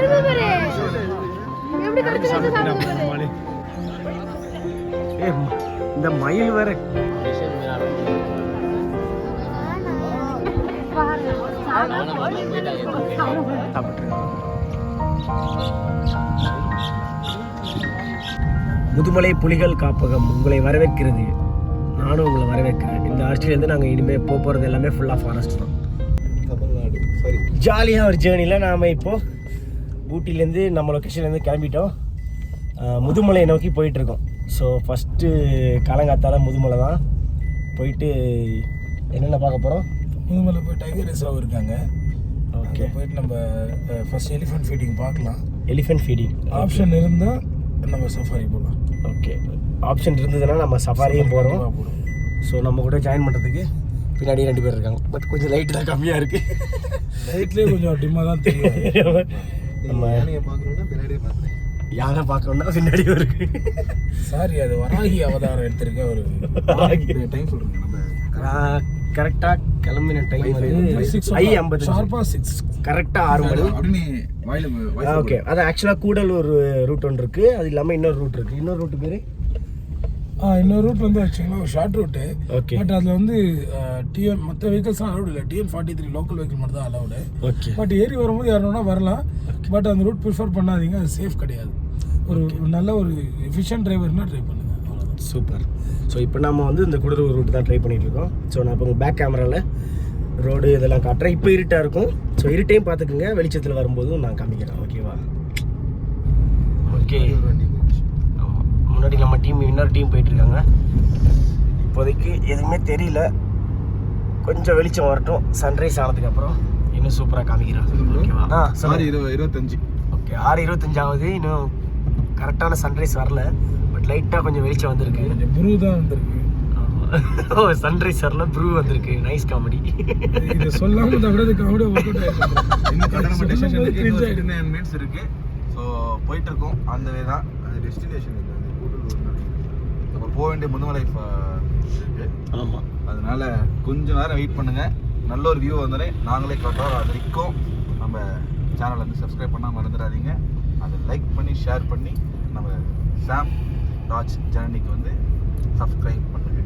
அருமை பாரு. எப்படி கடிச்சு கடிச்சு சாப்பிடுது பாரு ஏ இந்த மயில் வேற. முதுமலை புலிகள் காப்பகம் உங்களை வரவேற்கிறது. நானும் உங்களை வரவேற்கிறேன். இந்த ஆர்ச்சிலேருந்து நாங்கள் இனிமேல் போக போகிறது எல்லாமே ஃபுல்லாக ஃபாரஸ்ட் தான். ஜாலியாக ஒரு ஜேர்னியில் நாம் இப்போது ஊட்டிலேருந்து நம்ம லொக்கேஷன்லேருந்து கிளம்பிட்டோம். முதுமலையை நோக்கி போயிட்டுருக்கோம். ஸோ ஃபஸ்ட்டு காலங்காத்தால முதுமலை தான். போயிட்டு என்னென்ன பார்க்க போகிறோம் முதுமலை போய் டைகர் ரிசர்வ் இருக்காங்க. ஓகே போயிட்டு நம்ம ஃபர்ஸ்ட் எலிஃபென்ட் ஃபீடிங் பார்க்கலாம். எலிஃபென்ட் ஃபீடிங் ஆப்ஷன் இருந்தால் நம்ம சஃபாரி போகலாம் ஓகே ஆப்ஷன் இருந்ததுன்னா நம்ம சஃபாரியும் போகிறோம். ஸோ நம்ம கூட ஜாயின் பண்ணுறதுக்கு பின்னாடி ரெண்டு பேர் இருக்காங்க. பட் கொஞ்சம் லைட் தான் கம்மியாக இருக்குது லைட்லேயே கொஞ்சம் டிம்மாக தான் தெரியும். நம்ம பார்க்கணுன்னா பின்னாடியே பார்த்துறேன் யாரை பார்க்கணும்னா பின்னாடி இருக்கு. சாரி அது வராகி அவதாரம் எடுத்திருக்க ஒரு டைம் சொல்கிறேங்க நம்ம நான் கரெக்டாக கிளம்பின டைம் வந்து ஐ ஐம்பது ஷார்ப்பாக சிக்ஸ் கரெக்டாக ஆறு மணி. அப்படி நீ வாயில ஓகே அது ஆக்சுவலாக கூடலூர் ரூட் ஒன்று இருக்குது அது இல்லாமல் இன்னொரு ரூட் இருக்குது இன்னொரு ரூட் பேர்? இன்னொரு ரூட் வந்து ஆக்சுவலாக ஒரு ஷார்ட் ரூட்டு ஓகே பட் அதில் வந்து டிஎன் மற்ற வெஹிக்கல்ஸ்லாம் அலௌட் இல்லை TN forty three local vehicle மட்டும் தான் அலௌடு ஓகே பட் ஏறி வரும்போது யாரோனா வரலாம். பட் அந்த ரூட் ப்ரிஃபர் பண்ணாதீங்க. அது சேஃப் கிடையாது. ஒரு நல்ல ஒரு எஃபிஷியன்ட் டிரைவர்னா ட்ரை பண்ணுங்க. சூப்பர் ஸோ இப்போ நம்ம வந்து இந்த குடலூர் ரூட் தான் ட்ரை பண்ணிட்டு இருக்கோம். ஸோ நான் இப்போ உங்கள் பேக் கேமராவில் ரோடு இதெல்லாம் காட்டுறேன். இப்போ இருட்டாக இருக்கும். ஸோ இருட்டையும் பார்த்துக்குங்க. வெளிச்சத்தில் வரும்போதும் நான் காமிக்கிறேன். ஓகேவா ஓகே முன்னாடி நம்ம டீம் இன்னொரு டீம் போயிட்டு இருக்காங்க இப்போதைக்கு எதுவுமே தெரியல. கொஞ்சம் வெளிச்சம் வரட்டும். சன்ரைஸ் ஆனதுக்கப்புறம் இன்னும் சூப்பராக காமிக்கிறேன். ஓகேவா ஆ சாரி இருபது இருபத்தஞ்சு. ஓகே ஆறு இருபத்தஞ்சாவது இன்னும் கரெக்டான சன்ரைஸ் வரல. பட் லைட்டாக கொஞ்சம் வெளிச்சம் வந்திருக்கு. ப்ரூ தான் வந்திருக்கு. ஓ சன்ரைஸ் வரல ப்ரூ வந்திருக்கு. நைஸ் காமெடி இது சொல்லாம தான் விட காமெடி ஒர்க் அவுட் ஆயிருக்கு இன்னும் கட்டணம் சொல்லும்போது டெஸ்டினேஷனுக்கு cringe இன்னும் ஆயிடுது. நைன் மினிட்ஸ் இருக்கு. ஸோ போயிட்டு இருக்கோம் அந்த வே தான். அது டெஸ்டினேஷன் இல்லை அது கூடலூர் நம்ம போக வேண்டிய முதுமலை ஆமாம் அதனால கொஞ்ச நேரம் வெயிட் பண்ணுங்க. நல்ல ஒரு வியூ வந்தோடனே நாங்களே கட்டுறோம் அது வரைக்கும் நம்ம சேனலை வந்து சப்ஸ்கிரைப் பண்ணால் மறந்துடாதீங்க. அதை லைக் பண்ணி ஷேர் பண்ணி நம்ம சாம் ராஜ் ஜேர்னிக்கு வந்து சப்ஸ்கிரைப் பண்ணுங்க.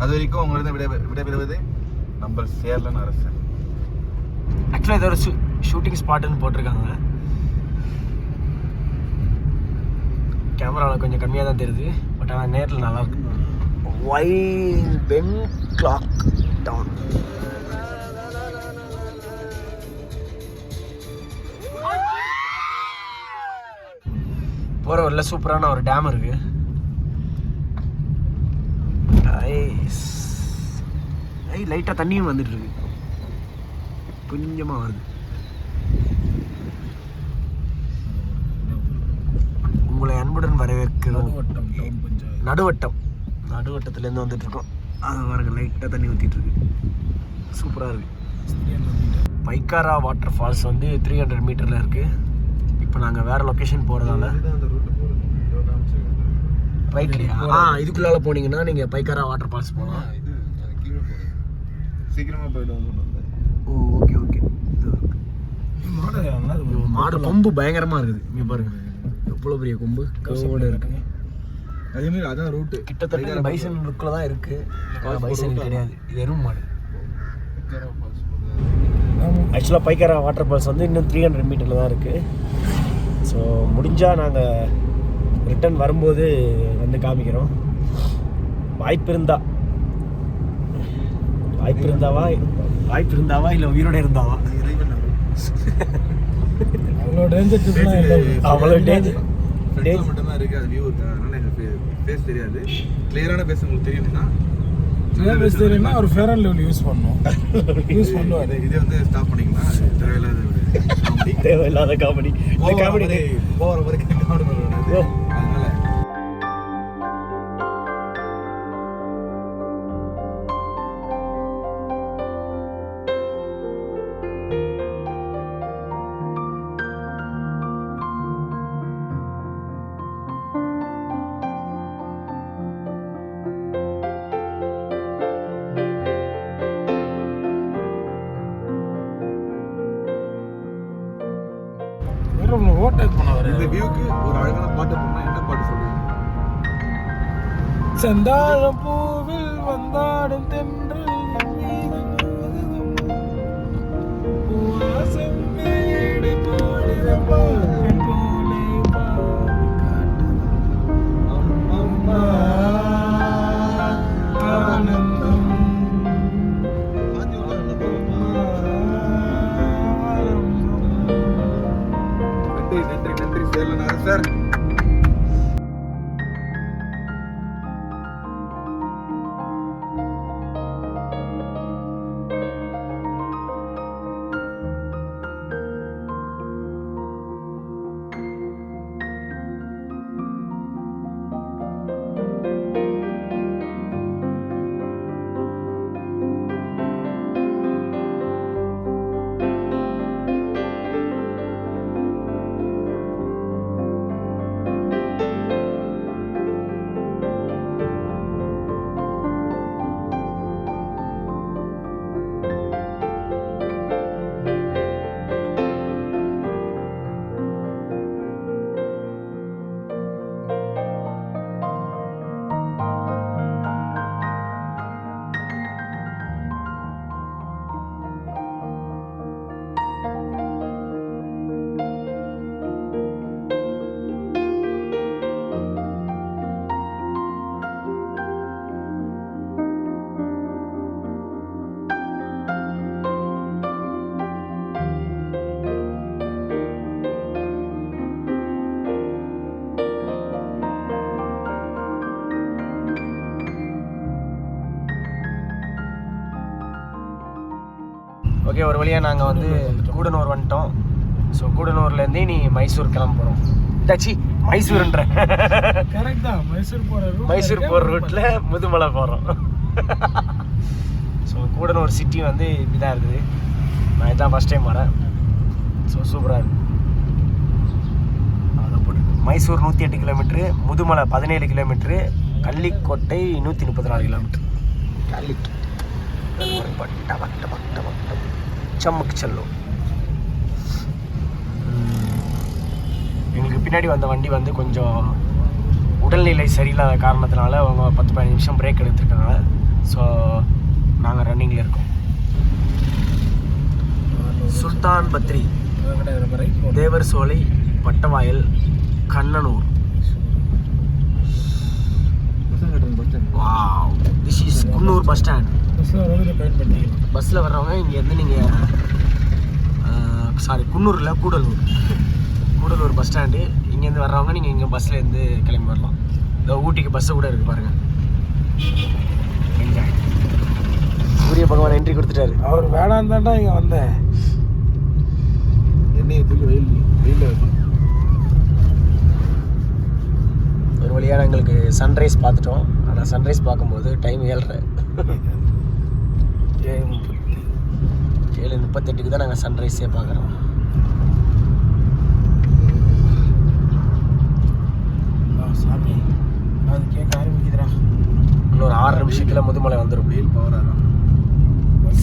அது வரைக்கும் உங்களிடம் விட விடைபெறுவது நம்ம சேர்லன் அரசன் ஆக்சுவலாக இது ஒரு ஷூட்டிங் ஸ்பாட்டுன்னு போட்டிருக்காங்க. கேமராவில் கொஞ்சம் கம்மியாக தான் தெரியுது. பட் ஆனால் நேரில் நல்லா ஒய் பென் கிளாக் டவுன் போகிற வரல சூப்பரான ஒரு டேம் இருக்கு. ஐஸ் ஐ லைட்டாக தண்ணியும் வந்துட்டு இருக்கு. கொஞ்சமாக வருது உங்களை அன்புடன் வரவேற்கிறோம். நடுவட்டம் நடுவட்டத்துலேருந்து வந்துட்டு இருக்கோம் அது பாருங்க லைட்டாக தண்ணி ஊற்றிட்டு இருக்கு சூப்பராக இருக்கு. பைக்காரா வாட்டர் ஃபால்ஸ் வந்து த்ரீ ஹண்ட்ரட் மீட்டரில் இருக்குது இப்போ நாங்கள் வேறு லொக்கேஷன் போகிறதால ரைட்லையா ஆ இதுக்குள்ளால போனீங்கன்னா நீங்கள் பைக்காரா வாட்டர் ஃபால்ஸ் போகலாம். சீக்கிரமாக போயிடுவோம் ஓ ஓகே ஓகே மாடு கொம்பு பயங்கரமாக இருக்குது. இங்கே பாருங்க. எவ்வளோ பெரிய கொம்பு? கவோடு இருக்கு? அதே மாதிரி அதான் ரூட்டு கிட்டத்தட்ட பைசன் லுக்கில் தான் இருக்கு ஆனால் பைசன் கிடையாது. இது எருமை மாடு. ஆக்சுவலாக பைக்காரா வாட்டர் ஃபால்ஸ் வந்து இன்னும் த்ரீ ஹண்ட்ரட் மீட்டரில் தான் இருக்குது ஸோ முடிஞ்சால் நாங்கள் ரிட்டர்ன் வரும்போது வந்து காமிக்கிறோம். வாய்ப்பு இருந்தா. வாய்ப்பு இருந்தாவா? வாய்ப்பு இருந்தாவா? இல்லை உயிரோட இருந்தாவா? அவ்வளோ டேஞ்சர் அவ்வளோ டேஞ்சர் ஃப்ரெண்ட்ஸில் மட்டும்தான் இருக்குது அது வியூ இருக்கு. அதனால எனக்கு ஃபேஸ் தெரியாது. கிளியரான பேச உங்களுக்கு தெரியும்னா கிளியர் தெரியும்னா ஒரு ஃபேர் அண்ட் லெவல் யூஸ் பண்ணணும் யூஸ் பண்ணுவார். இது இது வந்து ஸ்டாப் பண்ணிக்கலாம்? தேவையில்லாத தேவையில்லாத காமெடி இந்த காமெடி போகிற வரைக்கும் காமெடி பூவில் வந்தாடும் தென்றல் பூவாசம் வீடு போடுதம்மா, நன்றி நன்றி நன்றி சேலனார் சார் ஒரு வழியாக நாங்கள் வந்து கூடனூர் வந்துட்டோம். ஸோ கூடனூர்லேருந்தே நீ மைசூர் கிளம்ப போகிறோம் டாச்சி மைசூர்ன்ற. கரெக்ட் தான். மைசூர் route மைசூர். போகிற ரூட்டில் முதுமலை. போகிறோம் ஸோ கூடனூர் சிட்டி வந்து இப்படி தான் இருக்குது. நான் இதான் ஃபஸ்ட் டைம் வரேன். ஸோ சூப்பராக இருக்கு. மைசூர் நூற்றி எட்டு கிலோமீட்ரு முதுமலை பதினேழு கிலோமீட்ரு கள்ளிக்கோட்டை நூற்றி முப்பத்தி நாலு கிலோமீட்ரு கள்ளிக்கோட்டை சம்முக்கு செல்லும். எங்களுக்கு பின்னாடி வந்த வண்டி வந்து கொஞ்சம் உடல்நிலை சரியில்லாத காரணத்தினால அவங்க பத்து பதினஞ்சு நிமிஷம் பிரேக் எடுத்திருக்காங்க ஸோ நாங்கள் ரன்னிங்கில் இருக்கோம். Sultan Bathery. Devar Solai Pattavayal Kannanur. Wow this is Coonoor bus stand. Bus ல வரவங்க பயன்படுத்திக்கலாம். பஸ்ஸில் வர்றவங்க இங்கேருந்து நீங்கள் சாரி குன்னூரில் கூடலூர். கூடலூர் பஸ் ஸ்டாண்டு இங்கேருந்து வர்றவங்க நீங்கள் இங்கே பஸ்லேருந்து கிளம்பி வரலாம். இதோ ஊட்டிக்கு பஸ்ஸு கூட இருக்குது பாருங்கள் என்ஜாய் சூரிய பகவான் என்ட்ரி கொடுத்துட்டாரு. அவர் வேணாம் தான்டா இங்க வந்தேன். எண்ணெயை தூக்கி வெயில் வைப்பேன் ஒரு வழியாக எங்களுக்கு சன்ரைஸ் பார்த்துட்டோம். ஆனால் சன்ரைஸ் பார்க்கும்போது டைம் ஏழ்ரை ஏழு முப்பத்தி ஏழு முப்பத்தெட்டுக்கு தான் நாங்கள் சன்ரைஸே பார்க்குறோம். ஆ, சாமி அது கேட்க ஆரம்பிக்குதுடா. இன்னொரு ஆறு நிமிஷத்தில் முதுமலை வந்துடும் வெயில் பவராக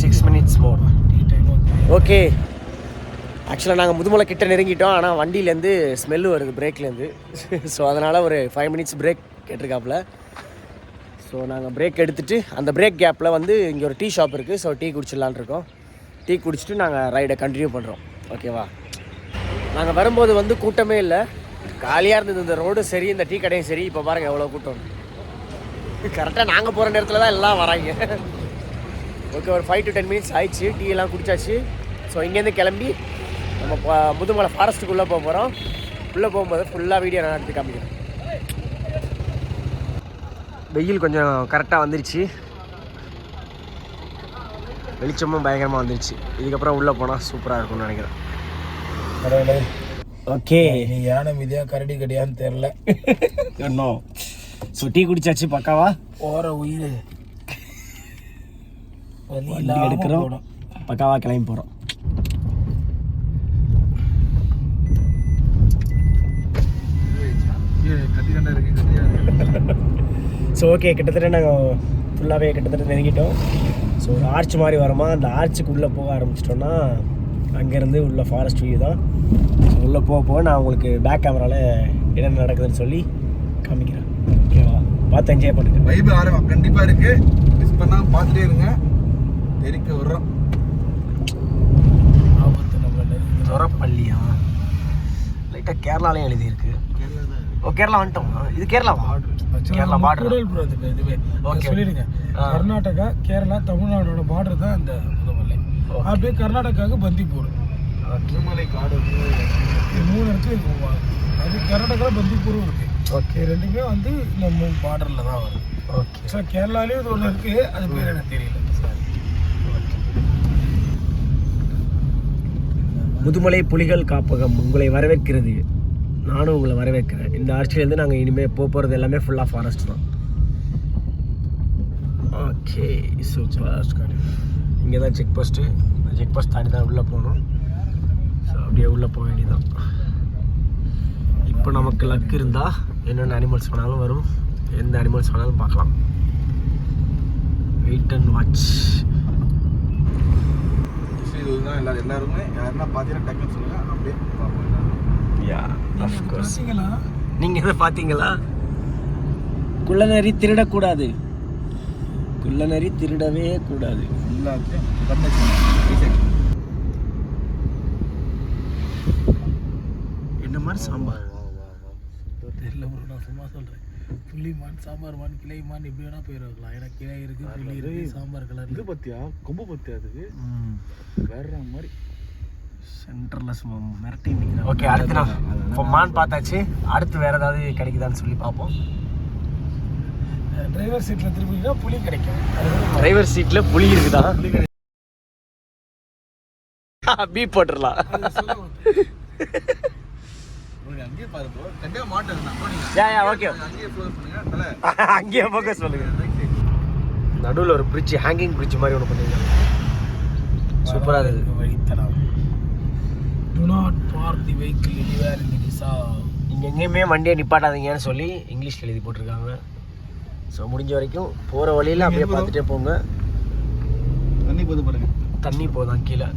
சிக்ஸ் மினிட்ஸ் மோர் ஓகே ஆக்சுவலாக நாங்கள் முதுமலை கிட்ட நெருங்கிட்டோம். ஆனால் வண்டியிலேருந்து ஸ்மெல்லு வருது பிரேக்லேருந்து ஸோ அதனால் ஒரு ஃபைவ் மினிட்ஸ் பிரேக் கேட்டிருக்காப்புல. ஸோ நாங்கள் பிரேக் எடுத்துட்டு அந்த பிரேக் கேப்பில் வந்து இங்கே ஒரு டீ ஷாப் இருக்குது ஸோ டீ குடிச்சிடலான்னு இருக்கோம். டீ குடிச்சிட்டு நாங்கள் ரைடை கண்டினியூ பண்ணுறோம் ஓகேவா நாங்கள் வரும்போது வந்து கூட்டமே இல்லை. காலியாக இருந்தது இந்த ரோடு சரி இந்த டீ கடையும் சரி. இப்போ பாருங்கள் எவ்வளோ கூட்டம். கரெக்டாக நாங்கள் போகிற நேரத்தில் தான் எல்லாம் வராங்க. ஓகே ஒரு ஃபைவ் டு டென் மினிட்ஸ் ஆயிடுச்சு. டீ எல்லாம் குடிச்சாச்சு. ஸோ இங்கேருந்து கிளம்பி நம்ம முதுமலை ஃபாரஸ்ட்டுக்குள்ளே போக போகிறோம் உள்ளே போகும்போது ஃபுல்லாக வீடியோ நான் எடுத்து காமிக்கிறேன். வெயில் கொஞ்சம் கரெக்டாக வந்துருச்சு. வெளிச்சமும் பயங்கரமாக வந்துருச்சு. இதுக்கப்புறம் உள்ளே போனால் சூப்பராக இருக்கும்னு நினைக்கிறேன். ஓகே நீ யானை மிதியா கரடி கடியான்னு தெரில இன்னும் ஸோ டீ குடிச்சாச்சு பக்காவா? போற உயிர். எடுக்கிறோம். போடும். பக்காவா கிளம்பி போகிறோம் கத்தி கண்டா இருக்கு கத்தியா இருக்கு. ஸோ ஓகே கிட்டத்தட்ட நாங்கள் ஃபுல்லாகவே கிட்டத்தட்ட நெருங்கிட்டோம். ஸோ ஒரு ஆர்ச் மாதிரி வருமா அந்த ஆர்ச்சுக்கு உள்ளே போக ஆரம்பிச்சிட்டோன்னா அங்கேருந்து உள்ள ஃபாரஸ்ட் வியூ தான். ஸோ உள்ளே போக போக நான் உங்களுக்கு பேக் கேமராவில் என்னென்ன நடக்குதுன்னு சொல்லி காமிக்கிறேன். ஓகேவா பார்த்து என்ஜாய் பண்ணுங்க. வைப் ஆரம்பம். கண்டிப்பா இருக்கு. மிஸ் பண்ணா பார்த்துட்டே இருங்க. தெரிக்க விடுறோம் ஆபத்து நம்ம நெருங்கி. துறப்பள்ளியா லைட்டாக கேரளாலையும் எழுதியிருக்கு. ஓ கேரளா வந்துட்டோம்? இது கேரளாவா? கேரளா பார்டர் கூடல் இதுவே. Okay. சொல்லிடுங்க. கர்நாடகா கேரளா தமிழ்நாடோட பார்டர் தான் இந்த முதுமலை அப்படியே கர்நாடகாவுக்கு பந்திப்பூர். திருமலை காடு. மூணு மூணு. அது கர்நாடகா பந்திப்பூரும் இருக்கு. ஓகே ரெண்டுமே வந்து நம்ம பார்டர்ல தான் வரும். ஓகே ஸோ கேரளாலேயும் இது ஒன்று இருக்கு. அது பேர் எனக்கு தெரியல. முதுமலை புலிகள் காப்பகம் உங்களை வரவேற்கிறது. நானும் உங்களை வரவேற்கிறேன். இந்த ஆட்சியிலேருந்து நாங்கள் இனிமேல் போக போகிறது எல்லாமே ஃபுல்லாக ஃபாரஸ்ட் தான். ஓகே சூப்பர் இங்கே தான் செக் போஸ்ட்டு செக் போஸ்ட் தாண்டி தான் உள்ளே போகணும். ஸோ அப்படியே உள்ளே போக வேண்டியதான் இப்போ நமக்கு லக் இருந்தால் என்னென்ன அனிமல்ஸ் வேணாலும் வரும். எந்த அனிமல்ஸ் வேணாலும் பார்க்கலாம். வெயிட் அண்ட் வாட்ச் இதுதான் எல்லா எல்லாருமே யாருன்னா பார்த்தீங்கன்னா டக்குன்னு சொல்லுங்கள் அப்படியே பார்ப்போம் எல்லாரும். யா அஃப்கோர்ஸ் பார்த்தீங்களா நீங்க எதை பார்த்தீங்களா குள்ளநரி திருடக்கூடாது. குள்ளநரி திருடவே கூடாது. என்ன மாதிரி சாம்பார்? தெரியல ப்ரோ நான் சும்மா சொல்கிறேன் புள்ளி மான் சாம்பார் மான் கிளை மான் எப்படி வேணா வைக்கலாம் ஏன்னா கிளை இருக்கு புள்ளி இருக்கு சாம்பார் கலர் இது பத்தியா? கொம்பு பத்தியா அதுக்கு வேற மாதிரி. சென்டரில் சும்மா மிரட்டி ஓகே அடுத்து நான் இப்போ மான் பார்த்தாச்சு. அடுத்து வேற ஏதாவது கிடைக்குதான்னு சொல்லி பார்ப்போம். டிரைவர் சீட்டில் திரும்பிங்கன்னா புளி கிடைக்கும். டிரைவர் சீட்டில் புளி இருக்குதா? போட்டுடலாம். போனீங்க. யா யா ஓகே அங்கேயே ஃபோக்கஸ் சொல்லுங்க நடுவில் ஒரு பிரிட்ஜ் ஹேங்கிங் பிரிட்ஜ் மாதிரி ஒன்று பண்ணிருக்காங்க சூப்பராக இருக்குது to not park the vehicle anywhere in the டிசா நீங்கள் எங்கேயுமே வண்டியை நிப்பாட்டாதீங்கன்னு சொல்லி இங்கிலீஷில் எழுதி போட்டிருக்காங்க. ஸோ முடிஞ்ச வரைக்கும் போகிற வழியில் அப்படியே பார்த்துட்டே போங்க. தண்ணி போது பாருங்க. தண்ணி போதான் கீழே.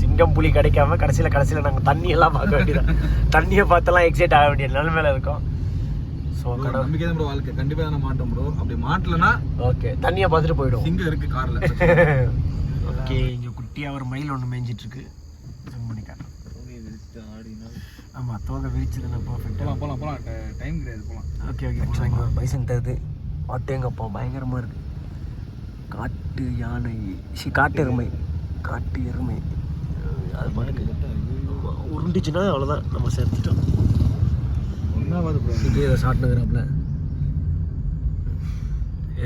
சிங்கம் புலி கிடைக்காம கடைசியில் கடைசியில் நாங்கள் தண்ணி எல்லாம் பார்க்க வேண்டியதான் தண்ணியை பார்த்தெல்லாம் எக்ஸைட் ஆக வேண்டிய நிலைமையில இருக்கோம். ஸோ நம்பிக்கை தான் வாழ்க்கை. கண்டிப்பா தானே மாட்டோம் ப்ரோ. அப்படி மாட்டலனா ஓகே. தண்ணியை பார்த்துட்டு போயிடும் சிங்கம் இருக்கு கார்ல. ஓகே இங்கே குட்டியாக ஒரு மயில் ஒன்று மேய்ஞ்சிட்டு இருக்கு. பண்ணி காட்டுறேன் ஆமாம் தோகை விரிச்சதுன்னா பர்ஃபெக்டாக போலாம் போலாம் போலாம். டைம் கிடையாது போலாம். ஓகே ஓகே ஆக்சுவலாக இங்கே ஒரு பைசன் தருது ஆட்டேங்கப்பா பயங்கரமாக இருக்கு. காட்டு யானை. சி காட்டு எருமை. காட்டு எருமை. அது பாட்டுக்கு உருண்டுச்சுன்னா அவ்வளோதான் நம்ம சேர்த்துட்டோம். ஒன்னாவது ப்ரோ இதே இதை சாப்பிட்டுங்கிறாப்புல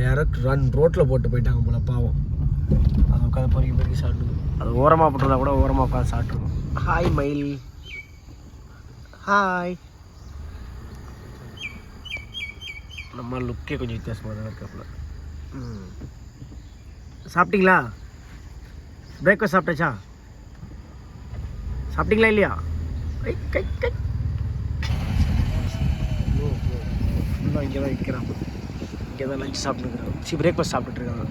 யாரோ ரன் ரோட்டில் போட்டு போயிட்டாங்க போல பாவம். அது உட்காந்து பொறுக்கி பொறுக்கி சாப்பிட்டு அது ஓரமாக போட்டுருந்தா கூட ஓரமாக உட்காந்து சாப்பிட்ருக்கோம் ஹாய் மயில் ஹாய் நம்ம லுக்கே கொஞ்சம் வித்தியாசமாக தான் இருக்காப்புல சாப்பிட்டீங்களா? பிரேக்ஃபாஸ்ட் சாப்பிட்டாச்சா? சாப்பிட்டீங்களா இல்லையா? கை கை. கை இங்கே தான் விற்கிறான் இங்கே தான் லஞ்ச் சாப்பிட்டுருக்குறான். சி பிரேக்ஃபாஸ்ட் சாப்பிட்டுருக்காங்க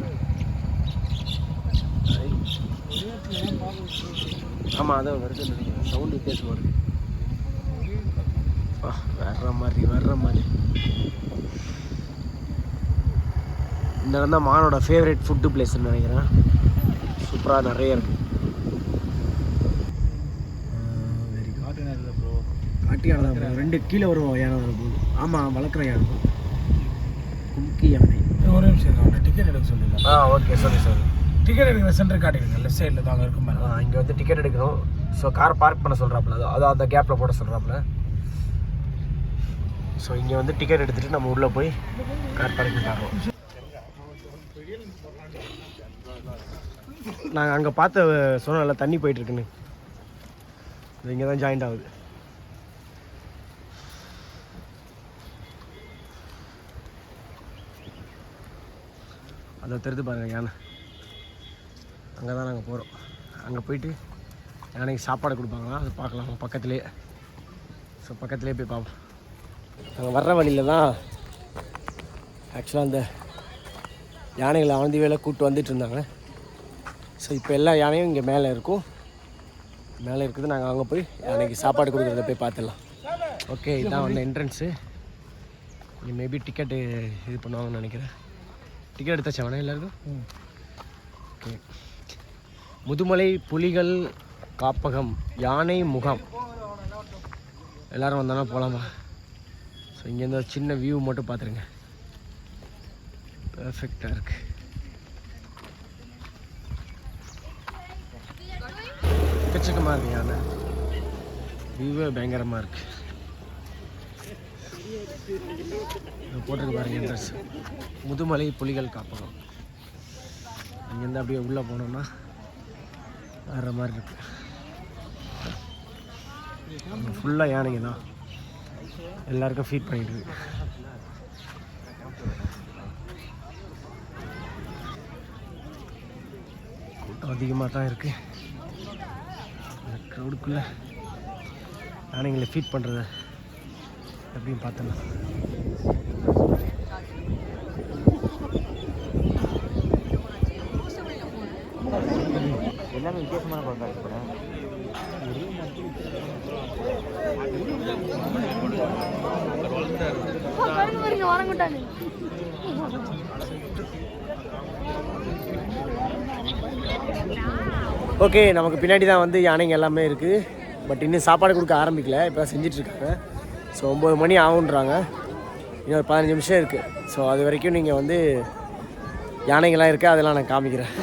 ஆமாம் அதான் வருது. நினைக்கிறேன் சவுண்டு வித்தியாசமாக இருக்கு. ஆ, வர்ற மாதிரி வர்ற மாதிரி. இந்த இடம் தான் மானோட ஃபேவரட் ஃபுட்டு பிளேஸ்ன்னு நினைக்கிறேன். சூப்பராக நிறைய இருக்கு. வெரி காட்டு நேரத்தில் ப்ரோ காட்டு யானை தான். ரெண்டு கீழே வரும் யானை தான் போகுது. ஆமாம் வளர்க்குற யானை கும்கி யானை. ஒரு நிமிஷம் டிக்கெட் எடுக்க சொல்லிடலாம் ஆ ஓகே சொல்லி சொல்லு டிக்கெட் எடுக்கிற சென்டர் காட்டிடுங்க. லெஃப்ட் சைடில் தாங்க இருக்கும் மேலே இங்கே வந்து டிக்கெட் எடுக்கணும். ஸோ கார் பார்க் பண்ண சொல்கிறாப்புல அது அந்த கேப்பில் போட சொல்கிறாப்புல ஸோ இங்கே வந்து டிக்கெட் எடுத்துகிட்டு நம்ம உள்ளே போய் கார் பார்க்கிங் ஆகும் நாங்கள் அங்கே பார்த்த சொன்னல தண்ணி போயிட்டுருக்குன்னு. இங்கே தான் ஜாயிண்ட் ஆகுது. அதை தெரிந்து பாருங்கள் யானை அங்கே தான் நாங்கள் போகிறோம். அங்கே போயிட்டு யானைக்கு சாப்பாடு கொடுப்பாங்களா? அது பார்க்கலாம். பக்கத்துலேயே ஸோ பக்கத்துலேயே போய் பார்ப்போம். நாங்கள் வர்ற வழியில் தான் ஆக்சுவலாக அந்த யானைகளை ஆந்தி வேலை கூப்பிட்டு வந்துட்டு இருந்தாங்க. ஸோ இப்போ எல்லா யானையும் இங்கே மேலே இருக்கும். மேலே இருக்குது. நாங்கள் அங்கே போய் அன்றைக்கி சாப்பாடு கொடுக்குறத போய் பார்த்துடலாம். ஓகே இதான் வந்து என்ட்ரன்ஸு இங்கே மேபி டிக்கெட்டு இது பண்ணுவாங்கன்னு நினைக்கிறேன். டிக்கெட் எடுத்தாச்சா? வேணா எல்லாருக்கும்? ஓகே முதுமலை புலிகள் காப்பகம் யானை முகாம். எல்லாரும் வந்தாலும் போகலாமா ஸோ இங்கேருந்து ஒரு சின்ன வியூ மட்டும் பார்த்துருங்க. பர்ஃபெக்டாக இருக்குது எக்கச்சக்கமாக இருக்கு யானை வியூவே பயங்கரமாக இருக்கு. இது போட்டிருக்கு பாருங்க என்ட்ரஸ் முதுமலை புலிகள் காப்பகம். இங்கேருந்து அப்படியே உள்ளே போனோம்னா வர்ற மாதிரி இருக்கு. ஃபுல்லாக யானைங்க தான். எல்லாருக்கும் ஃபீட் பண்ணிட்டு இருக்கு. கூட்டம் அதிகமாக தான் இருக்குது இந்த க்ரௌடுக்குள்ளே யானைங்களை ஃபீட் பண்ணுறத எப்படின்னு பார்த்தோன்னா எல்லாமே வித்தியாசமான பழக்கம் இருக்கு ஓகே நமக்கு பின்னாடி தான் வந்து யானைங்க எல்லாமே இருக்குது பட் இன்னும் சாப்பாடு கொடுக்க ஆரம்பிக்கல. இப்போ தான் செஞ்சிட்ருக்காங்க. ஸோ ஒம்பது மணி ஆகுன்றாங்க. இன்னும் ஒரு பதினஞ்சு நிமிஷம் இருக்குது ஸோ அது வரைக்கும் நீங்கள் வந்து யானைங்கள்லாம் இருக்குது அதெல்லாம் நான் காமிக்கிறேன்.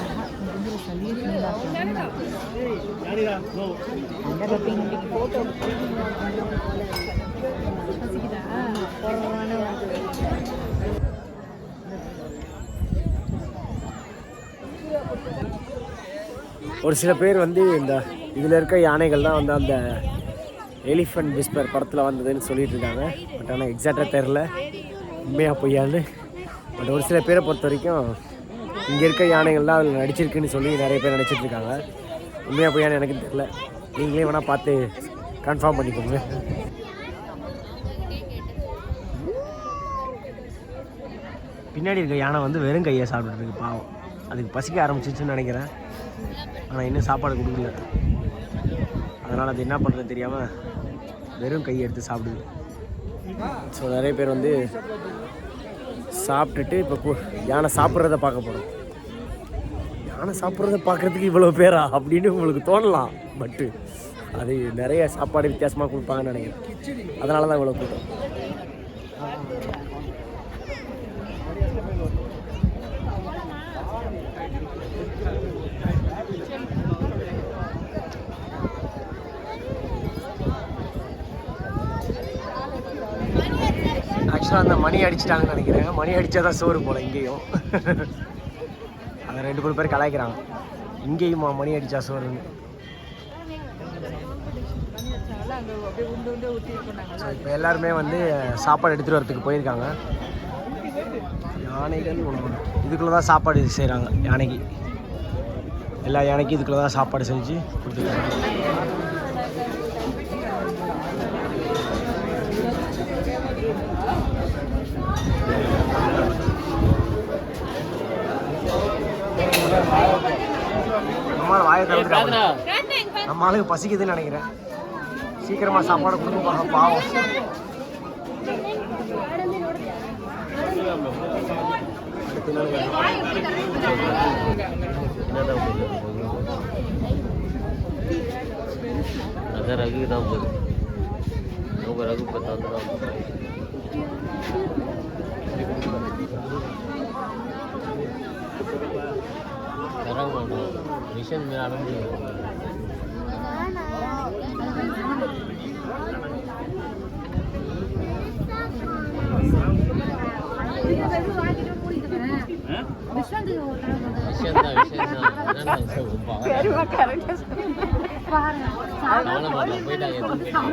ஒரு சில பேர் வந்து இந்த இதில் இருக்க யானைகள் தான் வந்து அந்த எலிஃபண்ட் விஸ்பர் படத்தில் வந்ததுன்னு சொல்லிட்டு இருக்காங்க. பட் ஆனால் எக்ஸாக்டாக தெரில உண்மையாக பொய்யான்னு. பட் ஒரு சில பேரை பொறுத்த வரைக்கும் இங்கே இருக்க யானைகள் தான் அதில் நடிச்சிருக்குன்னு சொல்லி நிறைய பேர் நடிச்சிட்ருக்காங்க உண்மையாக பொய்யான்னு எனக்கு தெரில நீங்களே வேணால் பார்த்து கன்ஃபார்ம் பண்ணிக்கோங்க. பின்னாடி இருக்க யானை வந்து வெறும் கையை சாப்பிட்டுட்டு இருக்கு பாவம். அதுக்கு பசிக்க ஆரம்பிச்சிச்சுன்னு நினைக்கிறேன். ஆனால் இன்னும் சாப்பாடு கொடுக்கல. அதனால் அது என்ன பண்ணுறது தெரியாமல் வெறும் கையை எடுத்து சாப்பிடுது. ஸோ நிறைய பேர் வந்து சாப்பிட்டுட்டு இப்போ யானை சாப்பிட்றத பார்க்க போகிறோம் யானை சாப்பிட்றத பார்க்குறதுக்கு இவ்வளோ பேரா அப்படின்னு உங்களுக்கு தோணலாம். பட்டு அது நிறைய சாப்பாடு வித்தியாசமாக கொடுப்பாங்கன்னு நினைக்கிறேன். அதனால தான் இவ்வளோ கூட்டம் ஆக்சுவலாக அந்த மணி அடிச்சிட்டாங்கன்னு நினைக்கிறேன். மணி அடித்தா தான் சோறு போல் இங்கேயும். ரெண்டு மூணு பேர் கலாய்க்கிறாங்க. இங்கேயுமா மணி அடித்தா ஸோ இப்போ எல்லாருமே வந்து சாப்பாடு எடுத்துகிட்டு வரதுக்கு போயிருக்காங்க. யானைகள் உணவு இதுக்குள்ளே தான் சாப்பாடு செய்கிறாங்க யானைக்கு. எல்லா யானைக்கும் இதுக்குள்ளே தான் சாப்பாடு செஞ்சு கொடுத்துருக்காங்க. திறந்துட்டாங்க நம்ம ஆளுக்கு பசிக்குதுன்னு நினைக்கிறேன். சீக்கிரமா சாப்பாடு கொடுப்பாங்க பாவம். அதான் ரகு தான் போகுது. அவங்க ரகு பத்தாந்து தான் போகுது தரம் போடணும் மிஷின் மேலே அனுப்பி போயிட்டாங்க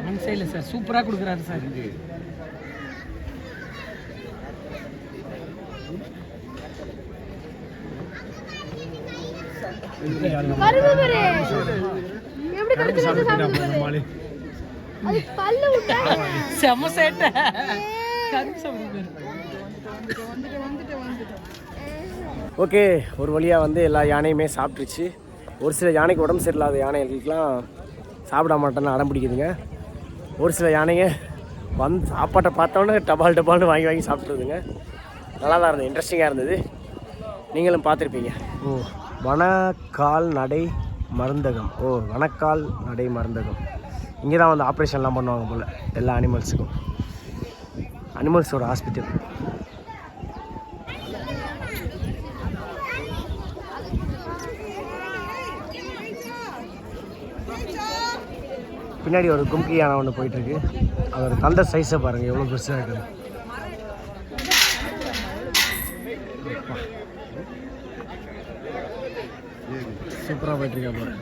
ஒன் சைடில் சார் சூப்பராக கொடுக்குறாரு சார் வருது பாரு எப்படி கடிச்சு கடிச்சு சாப்பிடுது பாரு அது பல்லு விட்டா செம சேட்டை. ஓகே ஒரு வழியாக வந்து எல்லா யானையுமே சாப்பிட்ருச்சு ஒரு சில யானைக்கு உடம்பு சரியில்லாத யானைகளுக்கெலாம் சாப்பிட மாட்டேன்னு அடம் பிடிக்குதுங்க. ஒரு சில யானைங்க வந்து சாப்பாட்டை பார்த்தோன்னே டபால் டபால்னு வாங்கி வாங்கி சாப்பிட்ருதுங்க நல்லா தான் இருந்தது இன்ட்ரெஸ்டிங்காக இருந்தது. நீங்களும் பார்த்துருப்பீங்க. ஓ. வனக்கால் நடை மருந்தகம். ஓ வனக்கால் நடை மருந்தகம். இங்கே தான் வந்து ஆப்ரேஷன்லாம் பண்ணுவாங்க போல் எல்லா அனிமல்ஸுக்கும் அனிமல்ஸோட ஹாஸ்பிட்டல் பின்னாடி ஒரு கும்கி யானை ஒன்று போயிட்டுருக்கு அதோட தந்த சைஸை பாருங்கள் எவ்வளோ பெருசாக இருக்குது. போயிட்டுருக்கேன் அப்புறம்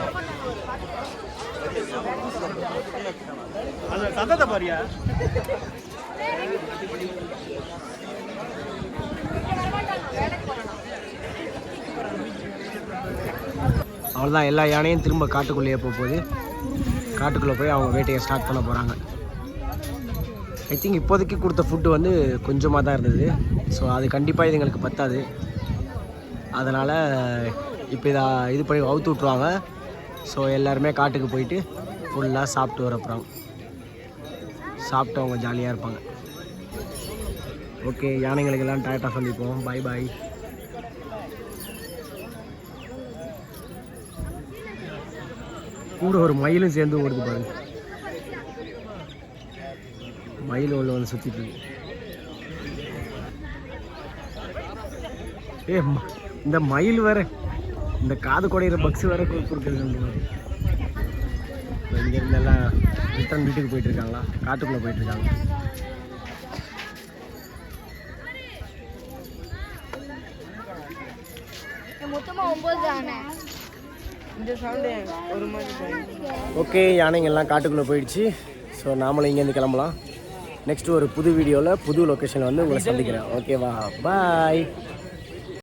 சூப்பராக போயிட்டுருக்கா அவ்வளோதான் எல்லா யானையும் திரும்ப காட்டுக்குள்ளேயே போக போகுது. காட்டுக்குள்ளே போய் அவங்க வேட்டையை ஸ்டார்ட் பண்ண போகிறாங்க ஐ திங்க் இப்போதைக்கு கொடுத்த ஃபுட்டு வந்து கொஞ்சமாக தான் இருந்தது. ஸோ அது கண்டிப்பாக இதுங்களுக்கு பத்தாது. அதனால் இப்போ இதை இது பண்ணி அவுத்து விட்ருவாங்க ஸோ எல்லாருமே காட்டுக்கு போயிட்டு ஃபுல்லாக சாப்பிட்டு வர சாப்பிட்டு அவங்க ஜாலியாக இருப்பாங்க. ஓகே யானைங்களுக்கெல்லாம் டாட்டா சந்திப்போம் பை பாய் கூட ஒரு மயிலும் சேர்ந்து ஓடுது பாருங்க. மயில் உள்ள வந்து சுற்றிட்டு இருக்கு. ஏ இந்த மயில் வேறு இந்த காது குடையிற பக்ஸ் வேற கொடுக்குறது இங்க இருந்து எல்லாம் ரிட்டர்ன் வீட்டுக்கு போயிட்டு இருக்காங்களா காட்டுக்குள்ள போயிட்டு இருக்காங்க மொத்தமா ஒன்பது தானே? ஓகே யானைங்கெல்லாம் காட்டுக்குள்ளே போயிடுச்சு. ஸோ நாமளும் இங்கேருந்து கிளம்பலாம். நெக்ஸ்ட் ஒரு புது வீடியோவில் புது லொக்கேஷனில் வந்து உங்களை சந்திக்கிறேன். ஓகேவா பாய்